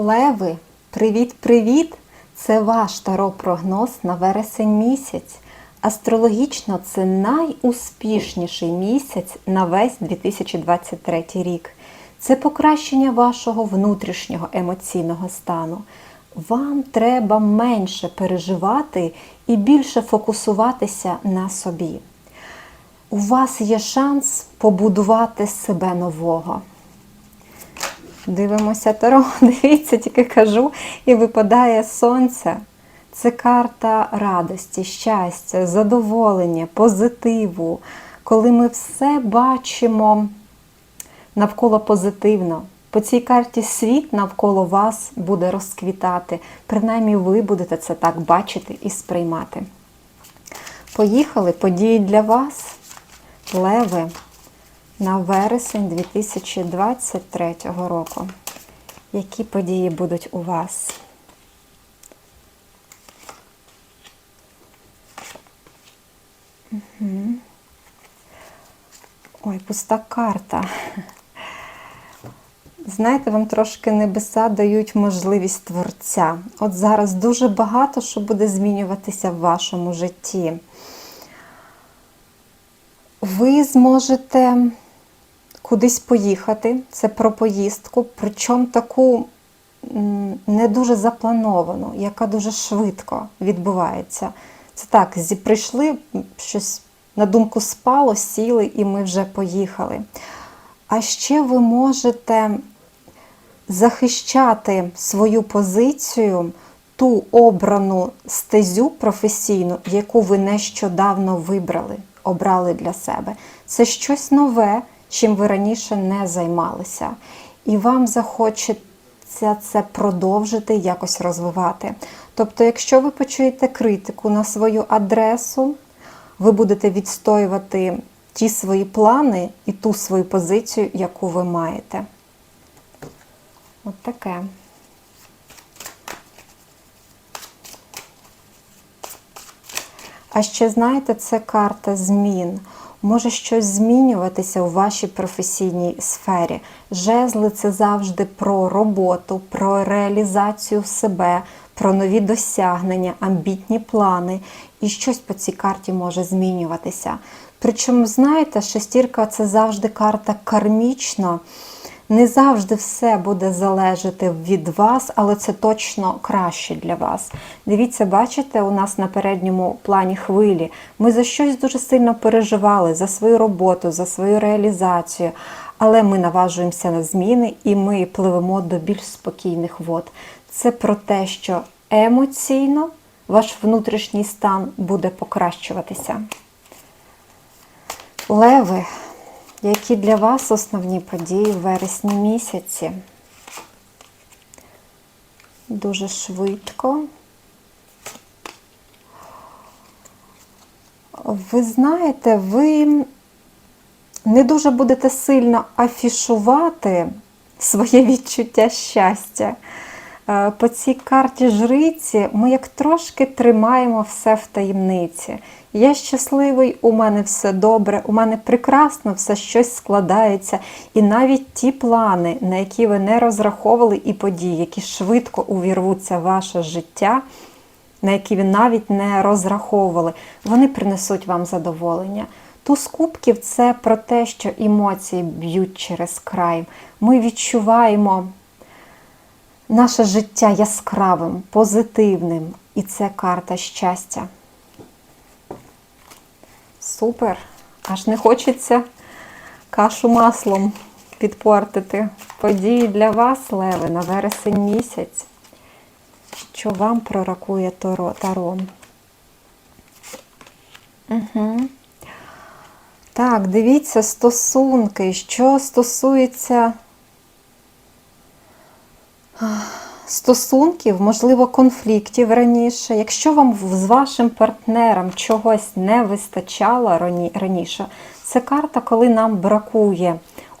Леви, привіт-привіт! Це ваш таро-прогноз на вересень місяць. Астрологічно це найуспішніший місяць на весь 2023 рік. Це покращення вашого внутрішнього емоційного стану. Вам треба менше переживати і більше фокусуватися на собі. У вас є шанс побудувати себе нового. Дивимося Таро, дивіться, тільки кажу, і випадає сонце. Це карта радості, щастя, задоволення, позитиву, коли ми все бачимо навколо позитивно. По цій карті світ навколо вас буде розквітати. Принаймні ви будете це так бачити і сприймати. Поїхали події для вас, леви на вересень 2023 року. Які події будуть у вас? Угу. Ой, пуста карта. Знаєте, вам трошки небеса дають можливість творця. От зараз дуже багато що буде змінюватися в вашому житті. Ви зможете кудись поїхати, це про поїздку, причому таку не дуже заплановану, яка дуже швидко відбувається. Це так, прийшли, щось на думку спало, сіли і ми вже поїхали. А ще ви можете захищати свою позицію, ту обрану стезю професійну, яку ви нещодавно вибрали, обрали для себе. Це щось нове, чим ви раніше не займалися. І вам захочеться це продовжити якось розвивати. Тобто, якщо ви почуєте критику на свою адресу, ви будете відстоювати ті свої плани і ту свою позицію, яку ви маєте. От таке. А ще, знаєте, це карта змін. Може щось змінюватися у вашій професійній сфері. Жезли це завжди про роботу, про реалізацію себе, про нові досягнення, амбітні плани. І щось по цій карті може змінюватися. Причому, знаєте, шестірка це завжди карта кармічна. Не завжди все буде залежати від вас, але це точно краще для вас. Дивіться, бачите, у нас на передньому плані хвилі. Ми за щось дуже сильно переживали, за свою роботу, за свою реалізацію. Але ми наважуємося на зміни і ми пливемо до більш спокійних вод. Це про те, що емоційно ваш внутрішній стан буде покращуватися. Леви. Які для вас основні події в вересні місяці? Дуже швидко. Ви знаєте, ви не дуже будете сильно афішувати своє відчуття щастя. По цій карті жриці ми як трошки тримаємо все в таємниці. Я щасливий, у мене все добре, у мене прекрасно все щось складається. І навіть ті плани, на які ви не розраховували, і події, які швидко увірвуться в ваше життя, на які ви навіть не розраховували, вони принесуть вам задоволення. Туз кубків це про те, що емоції б'ють через край. Ми відчуваємо наше життя яскравим, позитивним, і це карта щастя. Супер! Аж не хочеться кашу маслом підпортити. Події для вас, Леви, на вересень місяць. Що вам пророкує Таро? таро. Угу. Так, дивіться стосунки. Що стосується стосунків, можливо, конфліктів раніше. Якщо вам з вашим партнером чогось не вистачало раніше, це карта, коли нам бракує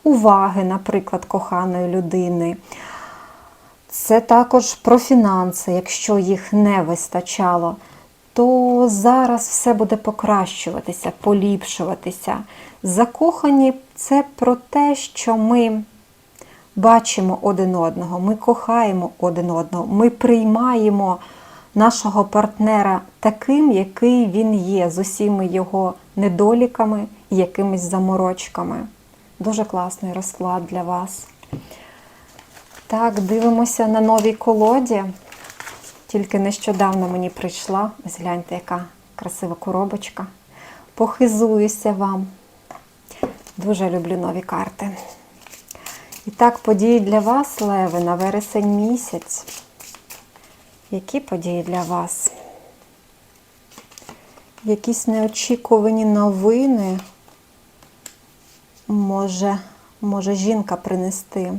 уваги, наприклад, коханої людини. Це також про фінанси, якщо їх не вистачало, то зараз все буде покращуватися, поліпшуватися. Закохані це про те, що ми бачимо один одного, ми кохаємо один одного, ми приймаємо нашого партнера таким, який він є, з усіми його недоліками і якимись заморочками. Дуже класний розклад для вас. Так, дивимося на новій колоді. Тільки нещодавно мені прийшла. Ось гляньте, яка красива коробочка. Похизуюся вам. Дуже люблю нові карти. І так, події для вас, Леви, на вересень місяць. Які події для вас? Якісь неочікувані новини може, може жінка принести.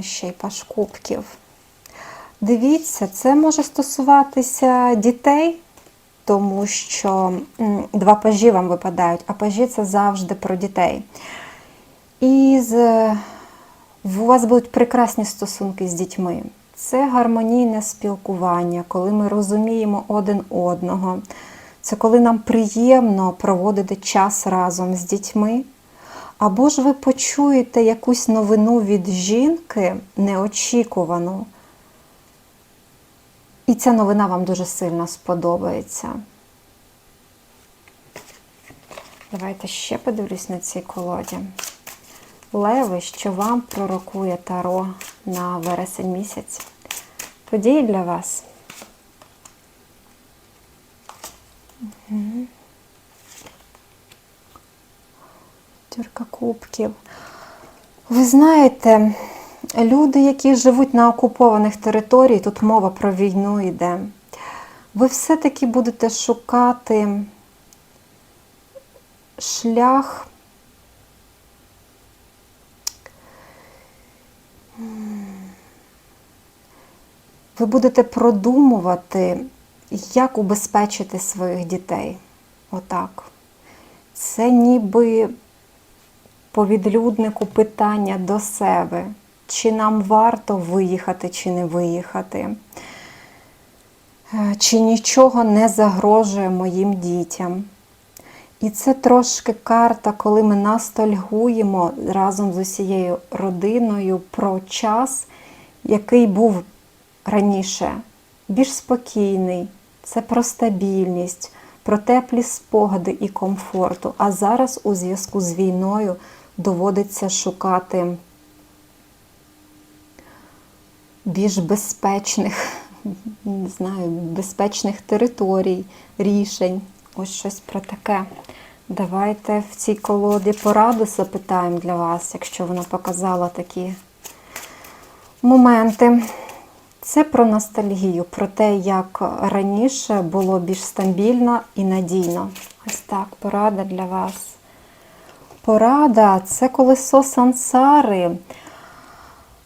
Ще й паш кубків. Дивіться, це може стосуватися дітей, тому що два пажі вам випадають, а пажі це завжди про дітей. І з, у вас будуть прекрасні стосунки з дітьми. Це гармонійне спілкування, коли ми розуміємо один одного. Це коли нам приємно проводити час разом з дітьми. Або ж ви почуєте якусь новину від жінки неочікувану. І ця новина вам дуже сильно сподобається. Давайте ще подивлюсь на цій колоді. Леви, що вам пророкує Таро на вересень місяць. Події для вас. Тюрка кубків. Ви знаєте, люди, які живуть на окупованих територіях, тут мова про війну йде, ви все-таки будете шукати шлях. Ви будете продумувати, як убезпечити своїх дітей. Отак. Це ніби по відлюднику питання до себе, чи нам варто виїхати, чи не виїхати, Е, чи нічого не загрожує моїм дітям. І це трошки карта, коли ми ностальгуємо разом з усією родиною про час, який був раніше, більш спокійний. Це про стабільність, про теплі спогади і комфорту. А зараз у зв'язку з війною доводиться шукати більш безпечних, не знаю, безпечних територій, рішень. Ось щось про таке. Давайте в цій колоді пораду запитаємо для вас, якщо вона показала такі моменти. Це про ностальгію, про те, як раніше було більш стабільно і надійно. Ось так, порада для вас. Порада це колесо сансари.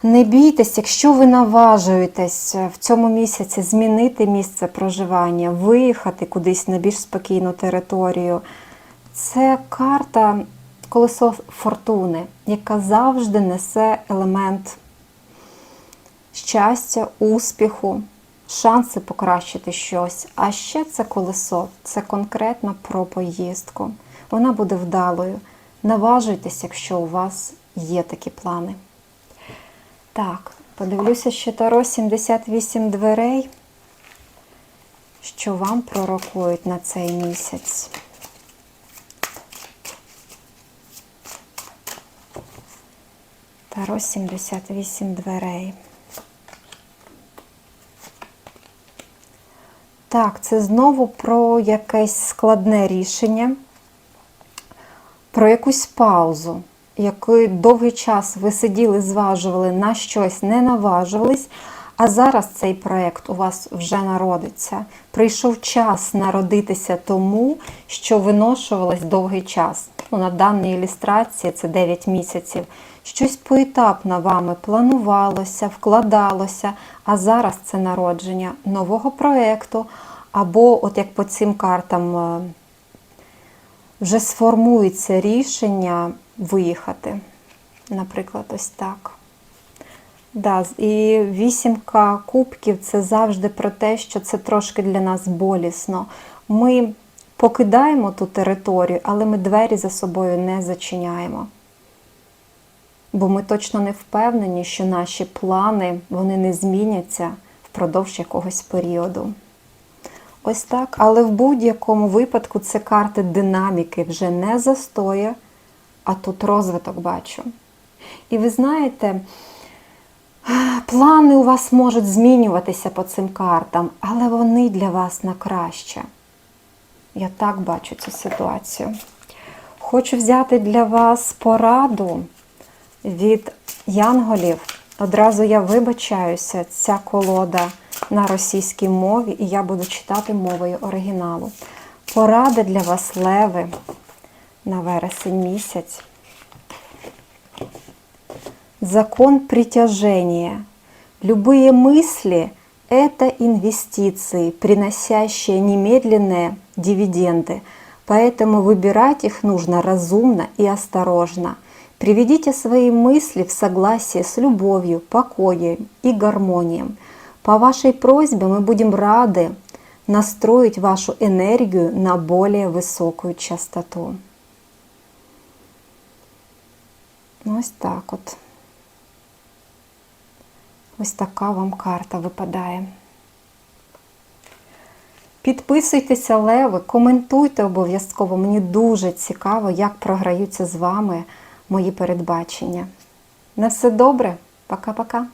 Не бійтесь, якщо ви наважуєтесь в цьому місяці змінити місце проживання, виїхати кудись на більш спокійну територію. Це карта колесо фортуни, яка завжди несе елемент щастя, успіху, шанси покращити щось. А ще це колесо це конкретно про поїздку. Вона буде вдалою. Наважуйтесь, якщо у вас є такі плани. Так, подивлюся, що Таро 78 дверей, що вам пророкують на цей місяць. Таро 78 дверей. Так, це знову про якесь складне рішення, про якусь паузу, який довгий час ви сиділи, зважували на щось, не наважувались, а зараз цей проєкт у вас вже народиться. Прийшов час народитися тому, що виношувалось довгий час. Ну, на даній ілюстрації це 9 місяців. Щось поетапно вами планувалося, вкладалося, а зараз це народження нового проєкту, або, от як по цим картам, е, вже сформується рішення виїхати. Наприклад, ось так. Да, і вісімка кубків це завжди про те, що це трошки для нас болісно. Ми покидаємо ту територію, але ми двері за собою не зачиняємо. бо ми точно не впевнені, що наші плани вони не зміняться впродовж якогось періоду. Ось так, але в будь-якому випадку це карти динаміки, вже не застоя, а тут розвиток бачу. І ви знаєте, плани у вас можуть змінюватися по цим картам, але вони для вас на краще. Я так бачу цю ситуацію. Хочу взяти для вас пораду від янголів. Одразу я вибачаюся, ця колода на російській мові, і я буду читати мовою оригіналу. Поради для вас, леви, на вересень місяць. Закон притяжения. Любые мысли – это инвестиции, приносящие немедленные дивиденды. Поэтому выбирать их нужно разумно и осторожно. Приведите свои мысли в согласие с любовью, покоем и гармонией. По вашей просьбе мы будем рады настроить вашу энергию на более высокую частоту. Ось так от. Ось така вам карта випадає. Підписуйтеся, леви, коментуйте обов'язково. Мені дуже цікаво, як програються з вами мої передбачення. На все добре. Пока-пока.